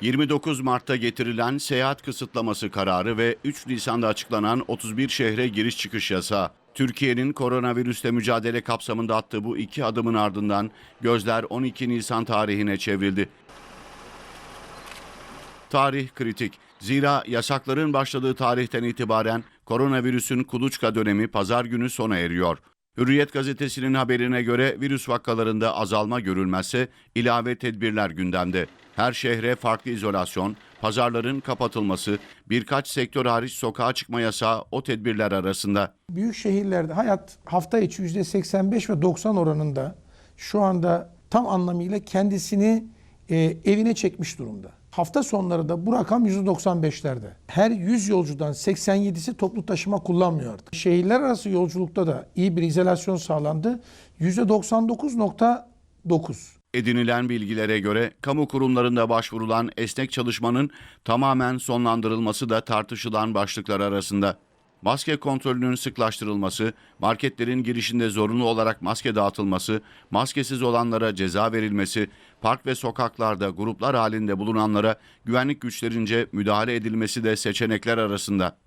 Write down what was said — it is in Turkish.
29 Mart'ta getirilen seyahat kısıtlaması kararı ve 3 Nisan'da açıklanan 31 şehre giriş çıkış yasağı. Türkiye'nin koronavirüsle mücadele kapsamında attığı bu iki adımın ardından gözler 12 Nisan tarihine çevrildi. Tarih kritik. Zira yasakların başladığı tarihten itibaren koronavirüsün kuluçka dönemi pazar günü sona eriyor. Hürriyet gazetesinin haberine göre virüs vakalarında azalma görülmezse ilave tedbirler gündemde. Her şehre farklı izolasyon, pazarların kapatılması, birkaç sektör hariç sokağa çıkma yasağı o tedbirler arasında. Büyük şehirlerde hayat hafta içi %85 ve 90 oranında şu anda tam anlamıyla kendisini e, evine çekmiş durumda. Hafta sonları da bu rakam %95'lerde. Her 100 yolcudan 87'si toplu taşıma kullanmıyor artık. Şehirler arası yolculukta da iyi bir izolasyon sağlandı. %99.9. Edinilen bilgilere göre kamu kurumlarında başvurulan esnek çalışmanın tamamen sonlandırılması da tartışılan başlıklar arasında. Maske kontrolünün sıklaştırılması, marketlerin girişinde zorunlu olarak maske dağıtılması, maskesiz olanlara ceza verilmesi, park ve sokaklarda gruplar halinde bulunanlara güvenlik güçlerince müdahale edilmesi de seçenekler arasında.